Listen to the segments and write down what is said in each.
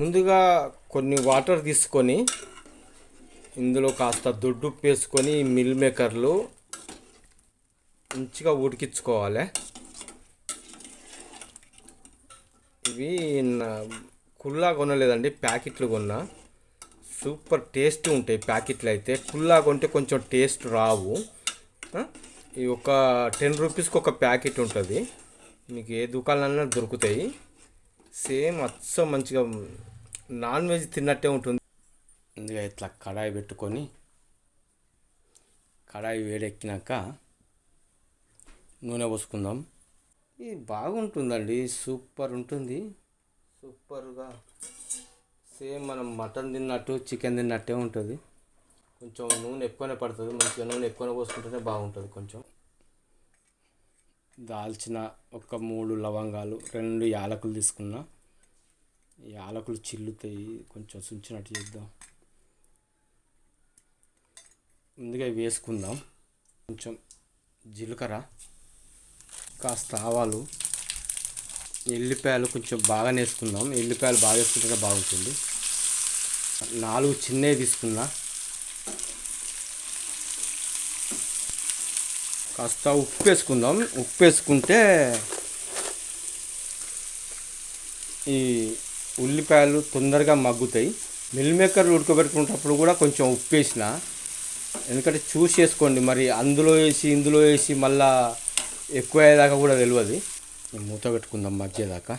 ముందుగా కొన్ని వాటర్ తీసుకొని ఇందులో కాస్త దొడ్డు వేసుకొని మిల్ మేకర్లు మంచిగా ఉడికించుకోవాలి. ఇవి నా కుల్లా కొనలేదండి ప్యాకెట్లు కొన్నా. సూపర్ టేస్ట్ ఉంటాయి ప్యాకెట్లు అయితే. కుల్లా కొంటే కొంచెం టేస్ట్ రావు. ఆ? ఇవి ఒక టెన్ రూపీస్కి ఒక ప్యాకెట్ ఉంటుంది. మీకు ఏ దుకాణాలన్నా దొరుకుతాయి. సేమ్ అచ్చం మంచిగా నాన్ వెజ్ తిన్నట్టే ఉంటుంది. ముందుగా ఇట్లా కడాయి పెట్టుకొని కడాయి వేడెక్కినాక నూనె పోసుకుందాం. ఇది బాగుంటుందండి సూపర్ ఉంటుంది. సూపర్గా సేమ్ మనం మటన్ తిన్నట్టు చికెన్ తిన్నట్టే ఉంటుంది. కొంచెం నూనె ఎక్కువనే పడుతుంది మంచిగా నూనె ఎక్కువనే పోసుకుంటేనే బాగుంటుంది కొంచెం. దాల్చిన ఒక మూడు లవంగాలు రెండు యాలకులు తీసుకున్నా. యాలకులు చిల్లుతాయి. కొంచెం సుంచినట్టు చేద్దాం. ముందుగా వేసుకుందాం. కొంచెం జీలకర్ర కాస్త ఆవాలు ఎల్లిపాయలు కొంచెం బాగా వేసుకుందాం. ఎల్లిపాయలు బాగా వేసుకుంటేనే బాగుంటుంది. నాలుగు చిన్నవి తీసుకున్నా. కాస్త ఉప్పు వేసుకుందాం. ఉప్పు వేసుకుంటే ఈ ఉల్లిపాయలు తొందరగా మగ్గుతాయి. మిల్ మేకర్ ఉడకబెట్టుకునేటప్పుడు కూడా కొంచెం ఉప్పు వేసిన ఎందుకంటే చూసి వేసుకోండి మరి అందులో వేసి ఇందులో వేసి మళ్ళా ఎక్కువ అయ్యేదాకా కూడా తెలియదు మూత పెట్టుకుందాం మగ్గేదాకా.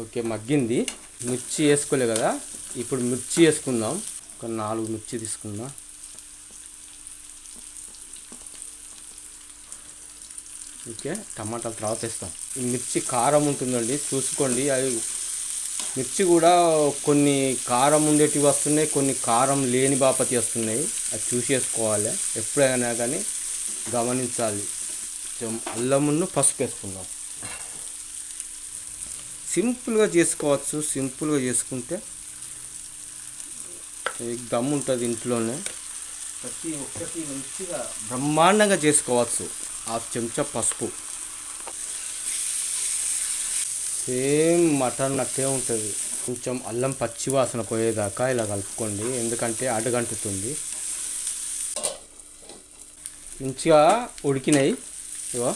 ఓకే మగ్గింది. మిర్చి వేసుకోలే కదా. ఇప్పుడు మిర్చి వేసుకుందాం. ఒక నాలుగు మిర్చి తీసుకుందాం. ఓకే టమాటాలు తర్వాత వేస్తాం ఈ మిర్చి కారం ఉంటుందండి చూసుకోండి. అవి మిర్చి కూడా కొన్ని కారం ఉండేటివి వస్తున్నాయి కొన్ని కారం లేని బాపతి వస్తున్నాయి. అది చూసేసుకోవాలి. ఎప్పుడైనా కానీ గమనించాలి. కొంచెం అల్లమును పసుపు వేసుకుందాం సింపుల్గా చేసుకోవచ్చు. సింపుల్గా చేసుకుంటే దమ్ ఉంటుంది ఇంట్లోనే. ప్రతి ఒక్కటి మంచిగా బ్రహ్మాండంగా చేసుకోవచ్చు. హాఫ్ చెంచా పసుపు. సేమ్ మటన్ అట్టే ఉంటుంది. కొంచెం అల్లం పచ్చి వాసన పోయేదాకా ఇలా కలుపుకోండి. ఎందుకంటే అడుగంటుతుంది. మంచిగా ఉడికినాయి. ఇగో.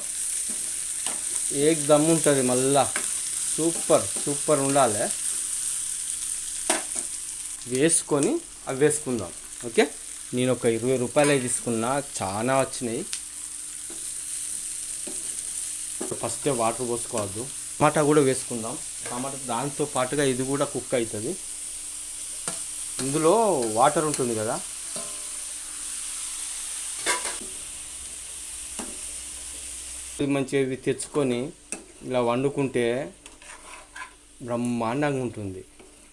ఏక్ దమ్ ఉంటుంది మళ్ళా. సూపర్ సూపర్ ఉండాలి. వేసుకొని అవి వేసుకుందాం. ఓకే? నేను ఒక ఇరవై రూపాయలు తీసుకున్నా. చాలా వచ్చినాయి. First water పోసుకోవద్దు. టమాటా కూడా వేసుకుందాం. టమాటా దాంతో పాటుగా ఇది కూడా కుక్ అవుతుంది ఇందులో వాటర్ ఉంటుంది కదా. ఇది మంచిగా ఇవి తెచ్చుకొని ఇలా వండుకుంటే బ్రహ్మాండంగా ఉంటుంది.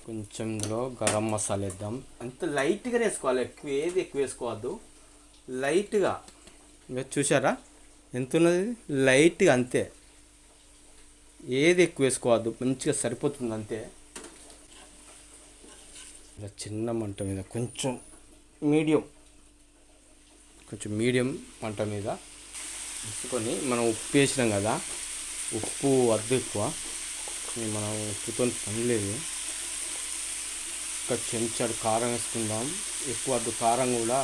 కొంచెం ఇందులో గరం మసాలా వేద్దాం. అంత లైట్గా వేసుకోవాలి. ఎక్కువ ఏది ఎక్కువ వేసుకోవద్దు. లైట్గా. చూసారా ఎంత ఉన్నది లైట్గా అంతే. ఏది ఎక్కువ వేసుకోవద్దు మంచిగా సరిపోతుంది అంతే. ఇలా చిన్న మంట మీద కొంచెం మీడియం కొంచెం మీడియం మంట మీద ఉంచుకొని మనం ఉప్పు వేసినాం కదా ఉప్పు వద్దు ఎక్కువ. మనం ఉప్పుతో పని లేదు. ఒక చెంచాడు కారం వేసుకుందాం. ఎక్కువ వద్దు కారం కూడా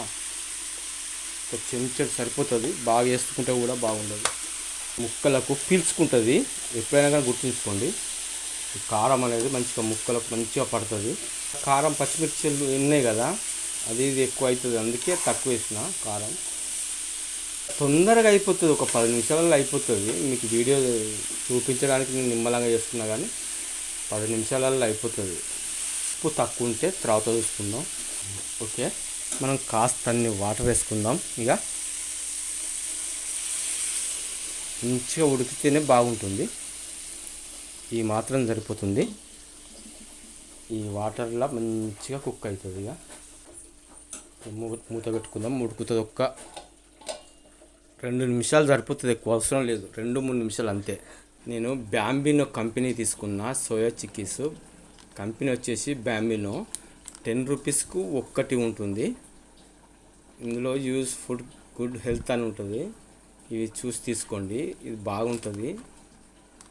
ఒక చెంచాడు సరిపోతుంది. బాగా వేసుకుంటే కూడా బాగుండదు. ముక్కలకు పీల్చుకుంటుంది. ఎప్పుడైనా కానీ గుర్తుంచుకోండి. కారం అనేది మంచిగా ముక్కలకు మంచిగా పడుతుంది. కారం పచ్చిమిర్చిలు ఉన్నాయి కదా అది ఇది ఎక్కువ అవుతుంది. అందుకే తక్కువ వేసిన కారం. తొందరగా అయిపోతుంది. ఒక పది నిమిషాలలో అయిపోతుంది. మీకు వీడియో చూపించడానికి నేను నిమ్మలంగా చేస్తున్నా కానీ పది నిమిషాలలో అయిపోతుంది. ఉప్పు తక్కువ ఉంటే తర్వాత చూసుకుందాం. ఓకే? మనం కాస్తన్ని వాటర్ వేసుకుందాం. ఇక మంచిగా ఉడికితేనే బాగుంటుంది. ఈ మాత్రం సరిపోతుంది. ఈ వాటర్లో మంచిగా కుక్ అవుతుంది ఇక. మూత పెట్టుకుందాం. ఉడుకుతుంది ఒక్క రెండు నిమిషాలు సరిపోతుంది. ఎక్కువ అవసరం లేదు. రెండు మూడు నిమిషాలు అంతే. నేను బ్యాంబినో కంపెనీ తీసుకున్న. Soya chickies. కంపెనీ వచ్చేసి బ్యాంబినో. టెన్ రూపీస్కు ఒక్కటి ఉంటుంది. ఇందులో యూజ్ ఫుడ్ గుడ్ హెల్త్ అని ఉంటుంది. ఇవి చూసి తీసుకోండి. ఇది బాగుంటుంది.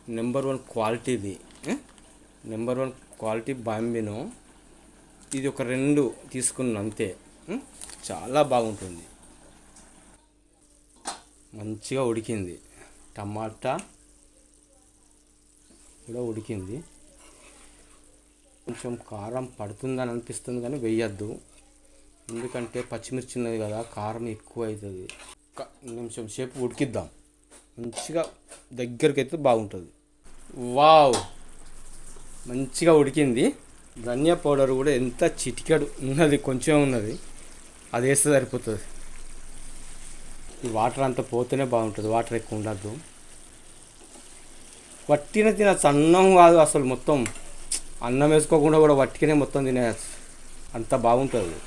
నెంబర్ వన్ క్వాలిటీది నెంబర్ వన్ క్వాలిటీ బాంబినో. ఇది ఒక రెండు తీసుకున్న అంతే. చాలా బాగుంటుంది. మంచిగా ఉడికింది. టమాటా కూడా ఉడికింది. కొంచెం కారం పడుతుందని అనిపిస్తుంది కానీ వేయద్దు. ఎందుకంటే పచ్చిమిర్చి ఉన్నది కదా కారం ఎక్కువ అవుతుంది ఒక నిమిషం సేపు ఉడికిద్దాం. మంచిగా దగ్గరికి అయితే బాగుంటుంది. వావ్! మంచిగా ఉడికింది. ధనియా పౌడర్ కూడా ఎంత చిటికెడు ఉన్నది కొంచెం ఉన్నది. అది వేస్తే సరిపోతుంది. ఈ వాటర్ అంతా పోతేనే బాగుంటుంది. వాటర్ ఎక్కువ ఉండద్దు. వట్టిన తినచ్చు అన్నం కాదు అసలు మొత్తం. అన్నం వేసుకోకుండా కూడా వట్టికనే మొత్తం తినేయచ్చు. అంత బాగుంటుంది.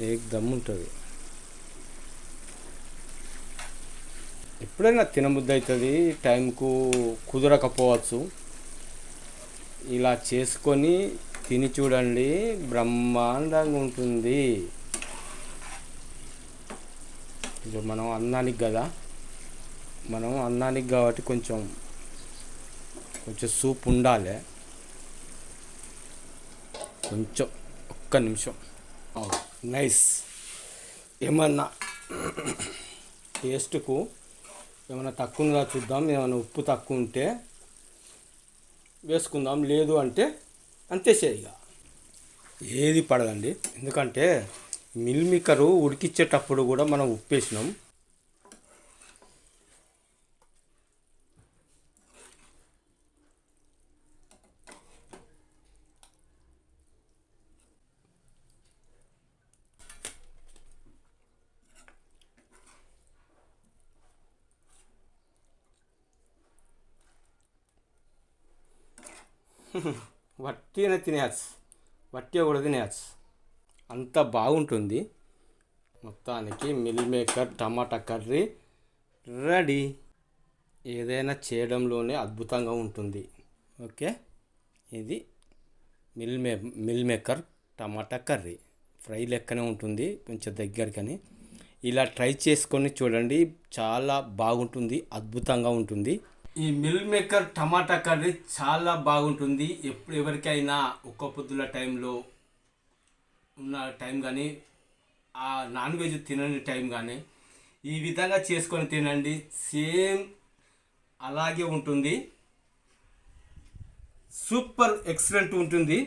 ఏక్ దమ్ ఉంటుంది. ఎప్పుడైనా తినబుద్ధి అవుతుంది టైంకు కుదరకపోవచ్చు. ఇలా చేసుకొని తిని చూడండి బ్రహ్మాండంగా ఉంటుంది. ఇప్పుడు మనం అన్నానికి కదా మనం అన్నానికి కాబట్టి కొంచెం కొంచెం సూప్ ఉండాలి. కొంచెం ఒక్క నిమిషం. అవును నైస్. ఏమన్నా టేస్ట్కు ఏమైనా తక్కువ ఉందా చూద్దాం ఏమైనా ఉప్పు తక్కువ ఉంటే వేసుకుందాం లేదు అంటే అంతే ఇక. ఏది పడదండి. ఎందుకంటే మిల్ మిక్కరు ఉడికిచ్చేటప్పుడు కూడా మనం ఉప్పు వేసినాం వట్టిన తినేయచ్చు. వట్టి కూడా తినేయచ్చు. అంత బాగుంటుంది. మొత్తానికి meal maker tomato curry ready. ఏదైనా చేయడంలోనే అద్భుతంగా ఉంటుంది. ఓకే? ఇది మిల్ మే meal maker tomato curry. Fry లెక్కనే ఉంటుంది కొంచెం దగ్గరకని. ఇలా ట్రై చేసుకొని చూడండి. చాలా బాగుంటుంది అద్భుతంగా ఉంటుంది. ఈ మిల్ మేకర్ టమాటా కర్రీ చాలా బాగుంటుంది. ఎప్పుడు ఎవరికైనా ఒక్క పొద్దుల టైంలో ఉన్న టైం కానీ ఆ నాన్ వెజ్ తినని టైం కానీ ఈ విధంగా చేసుకొని తినండి. సేమ్ అలాగే ఉంటుంది. సూపర్ ఎక్సలెంట్ ఉంటుంది.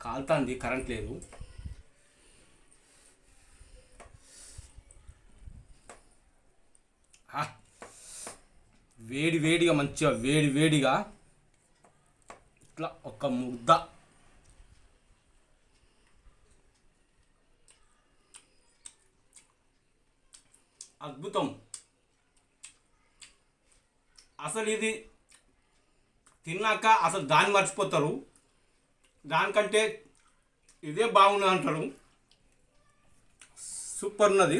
కాలుతుంది కరెంట్ లేదు ఆ, వేడి వేడిగా మంచిగా వేడి వేడిగా ఇట్లా ఒక ముద్ద. అద్భుతం. అసలు ఇది తిన్నాక అసలు దాన్ని మర్చిపోతారు. దానికంటే ఇదే బాగుంది అంటారు. సూపర్ ఉన్నది.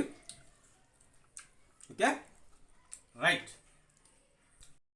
ఓకే? రైట్.